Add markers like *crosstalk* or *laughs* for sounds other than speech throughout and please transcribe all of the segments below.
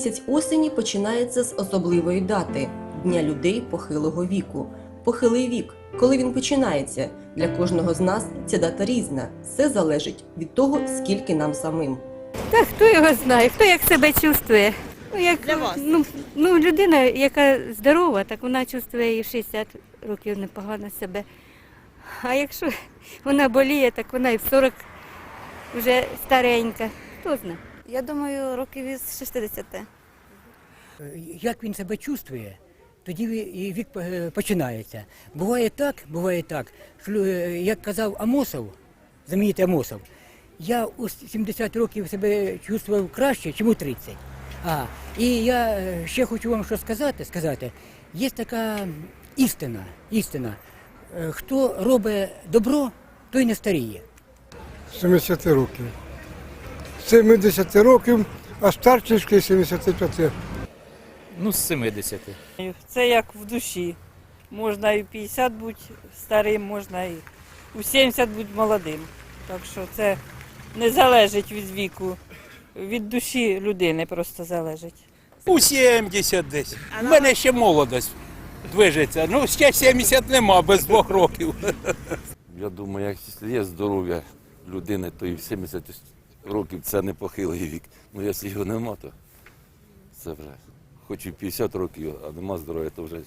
Місяць осені починається з особливої дати Дня людей похилого віку. Похилий вік. Коли він починається? Для кожного з нас ця дата різна. Все залежить від того, скільки нам самим. Та хто його знає, хто як себе чувствує. Ну, як, Для вас? Ну, ну, людина, яка здорова, так вона чувствує і 60 років непогано себе. А якщо вона боліє, так вона і в 40 вже старенька. Хто знає? Я думаю, років із 60. Як він себе чувствує, тоді і вік е, починається. Буває так, буває так, що, е, як казав Амосов, знаменитий Амосов, я у 70 років себе чувствував краще, ніж у 30. А, і я е, ще хочу вам що сказати, сказати. Є така істина, істина. Хто робить добро, той не старіє. 70 років. 70 років, а старчишки 75. Ну, з 70. Це як в душі. Можна і 50 бути старим, можна і у 70 бути молодим. Так що це не залежить від віку. Від душі людини просто залежить. У 70 десь. У мене ще молодость движеться. Ну, ще 70 нема без двох років. Я думаю, якщо є здоров'я людини, то і в 70 років це не похилий вік. Ну, якщо його нема, то це вже. Хоч і 50 років, а нема здоров'я, то вже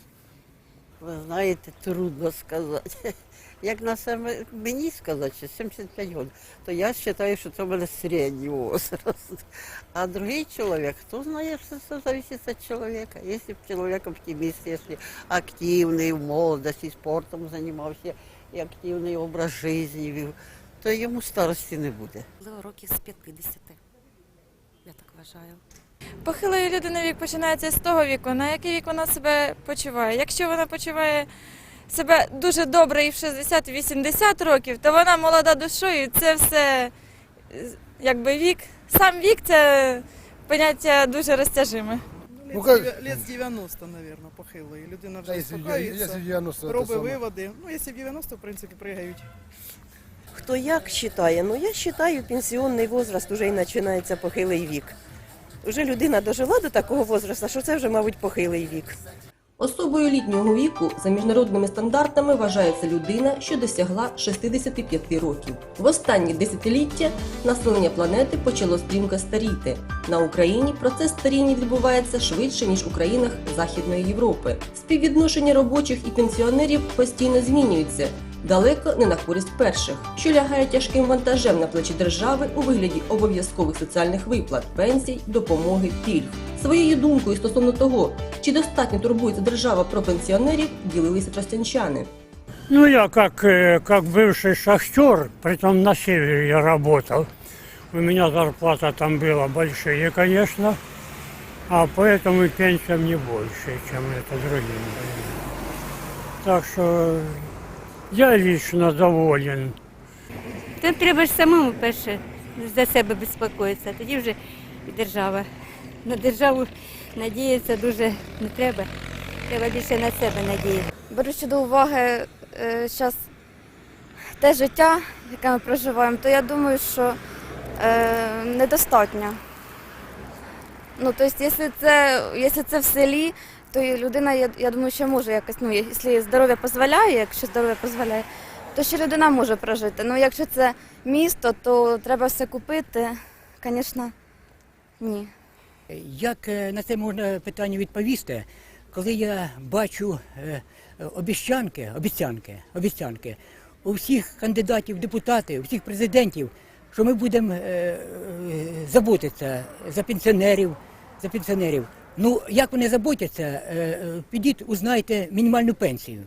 Ви знаєте, трудно сказати. *laughs* Як на саме мені сказати, що 75 років, то я вважаю, що це в мене середній возраст. А другий чоловік, хто знає, що це залежить від чоловіка. Якщо б чоловік оптиміст, якщо активний в молодості, спортом займався і активний образ життя вів, то йому старості не буде. Років з 50. Я так вважаю. Похилої людини вік починається з того віку, на який вік вона себе почуває. Якщо вона почуває себе дуже добре і в 60-80 років, то вона молода душою, це все якби вік. Сам вік це поняття дуже розтяжиме. Ну, как- Лет з 90, наверное, похилої. Людина вже Якщо успокоїться, 90 це робить виводи. Ну, якщо в 90, в принципі, пригають. Хто як вважає? Ну я вважаю, пенсіонний возраст вже і починається похилий вік. Уже людина дожила до такого возрасту, що це вже, мабуть, похилий вік. Особою літнього віку за міжнародними стандартами вважається людина, що досягла 65 років. В останні десятиліття населення планети почало стрімко старіти. На Україні процес старіння відбувається швидше ніж у країнах Західної Європи. Співвідношення робочих і пенсіонерів постійно змінюється Далеко не на користь перших, що лягає тяжким вантажем на плечі держави у вигляді обов'язкових соціальних виплат, пенсій, допомоги, пільг. Своєю думкою стосовно того, чи достатньо турбується держава про пенсіонерів, ділилися тростянчани. Ну, я как, э, как бывший шахтер, притом на севере я работал. У меня зарплата там была большие, конечно, а поэтому и пенсия мне больше, чем это другим. Так что я лично доволен. То треба ж самому перше за себе безпокоїтися, тоді вже і держава. На державу надіятися дуже не треба. Треба більше на себе надіятися. Беручи до уваги зараз те життя, яке ми проживаємо, то я думаю, що е, недостатньо. Ну, тобто, якщо це, якщо це в селі, то і людина, я, я думаю, що може якось, ну, якщо здоров'я дозволяє, якщо здоров'я дозволяє, то ще людина може прожити. Ну, якщо це місто, то треба все купити. Звісно, ні. Як е, на це можна питання відповісти, коли я бачу е, е, обіцянки, обіцянки, обіцянки у всіх кандидатів в депутати, у всіх президентів, що ми будемо е, е, заботитися за пенсіонерів, за пенсіонерів. Ну, як вони заботяться, е, е, підіть, узнайте мінімальну пенсію.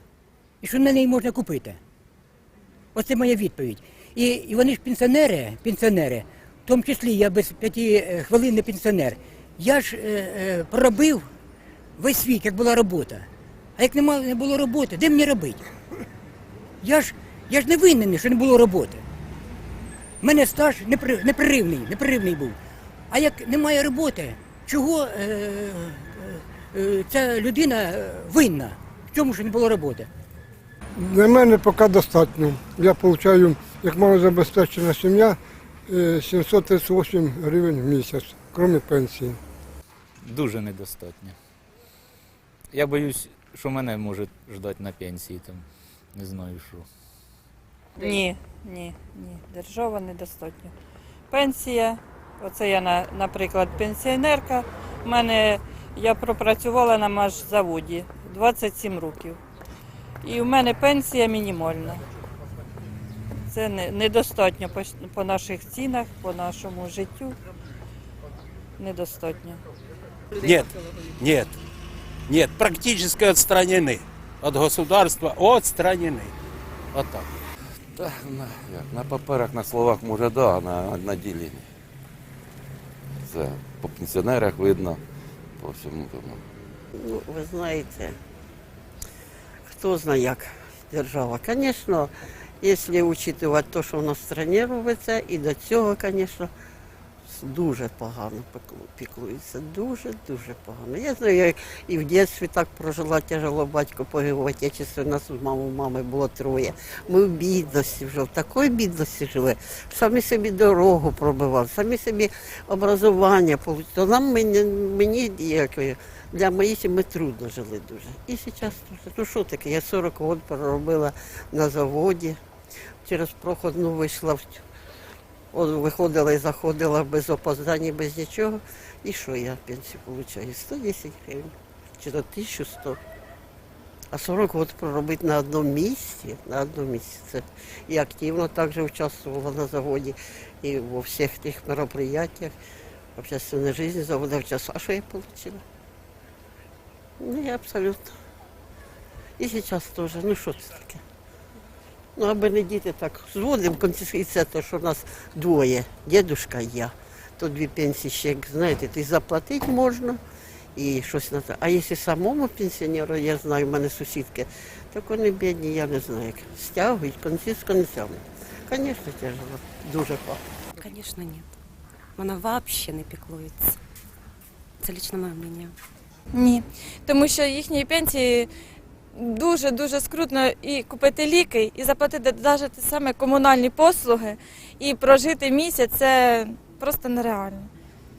І що на неї можна купити. Оце моя відповідь. І, і вони ж пенсіонери, пенсіонери, в тому числі я без п'яти е, хвилин не пенсіонер. Я ж е, е, проробив весь світ, як була робота. А як нема, не було роботи, де мені робити? Я ж, я ж не винен, що не було роботи. У мене стаж непри, непреривний, непреривний був. А як немає роботи, чого е, е, е, ця людина винна в цьому, що не було роботи? Для мене поки достатньо. Я отримую, як малозабезпечена сім'я, е, 738 гривень в місяць, крім пенсії. Дуже недостатньо. Я боюсь, що мене може ждати на пенсії там. Не знаю що. Ні, ні, ні. Держава недостатньо. Пенсія, оце я, на- наприклад, пенсіонерка. У мене я пропрацювала на машзаводі 27 років. І в мене пенсія мінімальна. Це недостатньо по, по наших цінах, по нашому життю. Недостатньо. Нет, нет, нет, практически отстранены от государства, отстранены. Вот так. Та, на, як, на паперах, на словах може да, а на, на ділі ні. Це по пенсіонерах видно, по всьому тому. Ну, ви знаєте, хто знає, як держава. Звісно, якщо учитувати те, що в нас в робиться, і до цього, звісно, дуже погано піклуються. Дуже, дуже погано. Я знаю, я і в дитинстві так прожила тяжело, батько погиб в отечестві, нас у мами, мами було троє. Ми в бідності вже, в такій бідності жили. Самі собі дорогу пробивали, самі собі образування. То нам мені, мені як, для моїх ми трудно жили дуже. І зараз. Ну що таке, я 40 років проробила на заводі, через проходну вийшла в От виходила і заходила без опоздання, без нічого. І що я пенсію отримую? 110 гривень. Чи то 1100. А 40 років проробити на одному місці, на одному місці. Це і активно також участвувала на заводі, і во всіх тих мероприятиях, в общественній житті заводу участвувала. А що я отримала? Ну, я абсолютно. І зараз теж. Ну що це таке? Ну, аби не діти так зводимо, і це те, що нас двоє, дідушка і я. То дві пенсії ще, як знаєте, ти заплатити можна і щось на те. А якщо самому пенсіонеру, я знаю, в мене сусідки, так вони бідні, я не знаю, як стягують конці з концями. Звісно, тяжело, дуже погано. Звісно, ні. Вона взагалі не піклується. Це лично моє мнення. Ні, тому що їхні пенсії дуже дуже скрутно і купити ліки, і заплатити навіть ті саме комунальні послуги, і прожити місяць це просто нереально.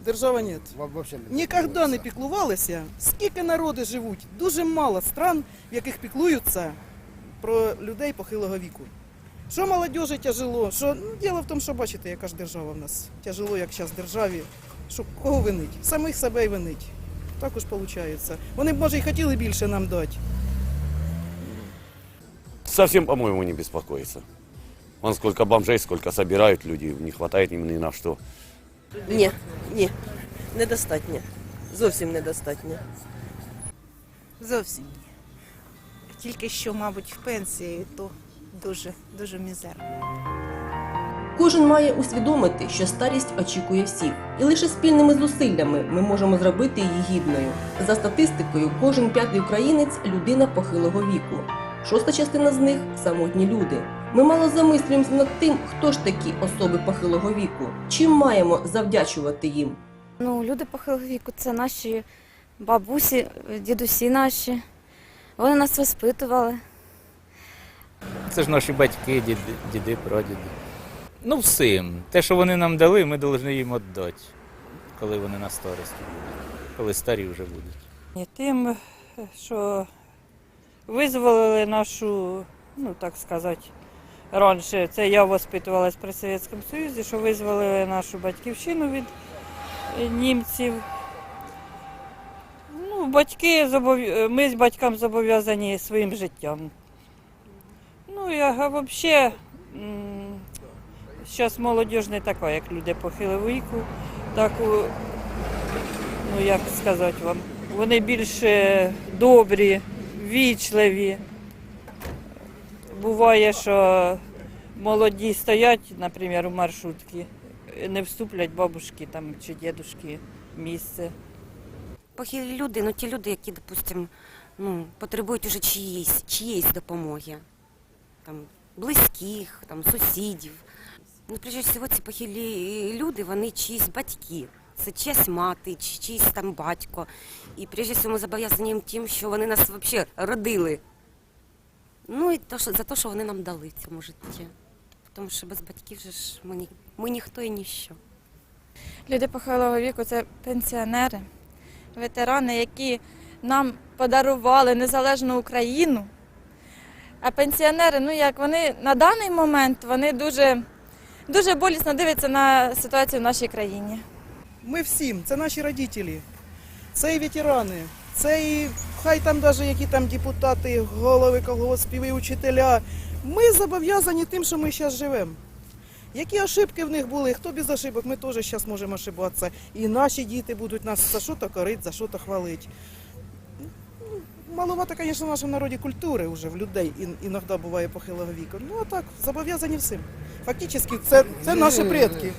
Держава ні. Ніколи не піклувалися. Скільки народи живуть? Дуже мало стран, в яких піклуються про людей похилого віку. Що молодежі тяжело, що ну, діло в тому, що бачите, яка ж держава в нас. Тяжело, як зараз державі. Що кого винить? Самих себе й винить. Також виходить. Вони б, може, і хотіли більше нам дати. Совсем, по-моему, не беспокоится. Вон сколько бомжей, сколько собирают люди, не хватает им ни на что. Ні, ні, недостатньо. Зовсім недостатньо. Зовсім ні. Тільки що, мабуть, в пенсії, то дуже, дуже мізерно. Кожен має усвідомити, що старість очікує всіх, і лише спільними зусиллями ми можемо зробити її гідною. За статистикою, кожен п'ятий українець людина похилого віку. Шоста частина з них самотні люди. Ми мало замислюємося над тим, хто ж такі особи похилого віку, чим маємо завдячувати їм. Ну, люди похилого віку це наші бабусі, дідусі наші. Вони нас воспитували. Це ж наші батьки, діди, діди, прадіди. Ну, всім. Те, що вони нам дали, ми повинні їм віддати, коли вони на старості будуть, коли старі вже будуть. І тим, що визволили нашу, ну так сказати, раніше, це я воспитувалась при Совєтському Союзі, що визволили нашу батьківщину від е, німців. Ну, батьки ми з батькам зобов'язані своїм життям. Ну, я взагалі, зараз молодь не така, як люди похилого віку. Так, ну як сказати вам, вони більш е, добрі, вічливі. Буває, що молоді стоять, наприклад, у маршрутці, не вступлять бабушки там, чи дідушки місце. Похилі люди, ну ті люди, які, допустим, ну, потребують уже чиїсь, чиїсь допомоги. Там, близьких, там, сусідів. Ну, прежде всього, ці похилі люди, вони чиїсь батьки. Це чиясь мати, чи чиїсь там батько. І прежде всього зобов'язані їм тим, що вони нас взагалі родили. Ну і то, що, за те, що вони нам дали в цьому житті. Тому що без батьків же ж ми, ми ніхто і ніщо. Люди похилого віку це пенсіонери, ветерани, які нам подарували незалежну Україну. А пенсіонери, ну як вони на даний момент вони дуже, дуже болісно дивляться на ситуацію в нашій країні. Ми всім, це наші родителі, це і ветерани, це і хай там навіть які там депутати, голови колгоспів, і учителя. Ми зобов'язані тим, що ми зараз живемо. Які ошибки в них були, хто без ошибок, ми теж зараз можемо ошибатися. І наші діти будуть нас за що то корити, за що то хвалити. Ну, Маловато, звісно, в нашому народі культури вже в людей іноді буває похилого віку. Ну а так, зобов'язані всім. Фактично, це, це наші предки.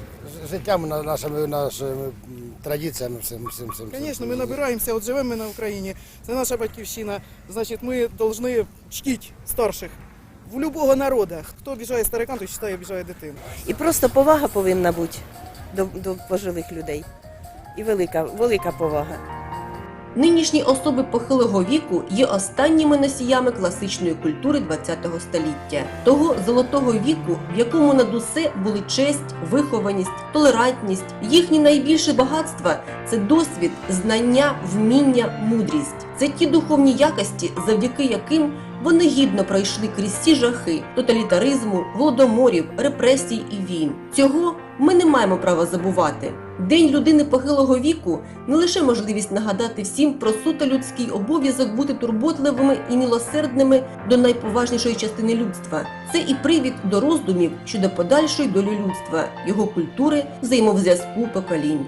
Життям, на- нашими, нашими традиціями, всім, всім, всім. Звісно, ми набираємося, от живемо ми на Україні, це наша батьківщина. Значить, ми повинні чтити старших в будь-якого народу. Хто обіжає старикам, той вважає, обіжає дитину. І просто повага повинна бути до, до пожилих людей. І велика, велика повага. Нинішні особи похилого віку є останніми носіями класичної культури ХХ століття, того золотого віку, в якому над усе були честь, вихованість, толерантність. Їхні найбільше багатства це досвід, знання, вміння, мудрість. Це ті духовні якості, завдяки яким вони гідно пройшли крізь всі жахи тоталітаризму, голодоморів, репресій і війн. Цього ми не маємо права забувати. День людини похилого віку не лише можливість нагадати всім про суто людський обов'язок бути турботливими і милосердними до найповажнішої частини людства. Це і привід до роздумів щодо подальшої долі людства, його культури, взаємовзв'язку поколінь.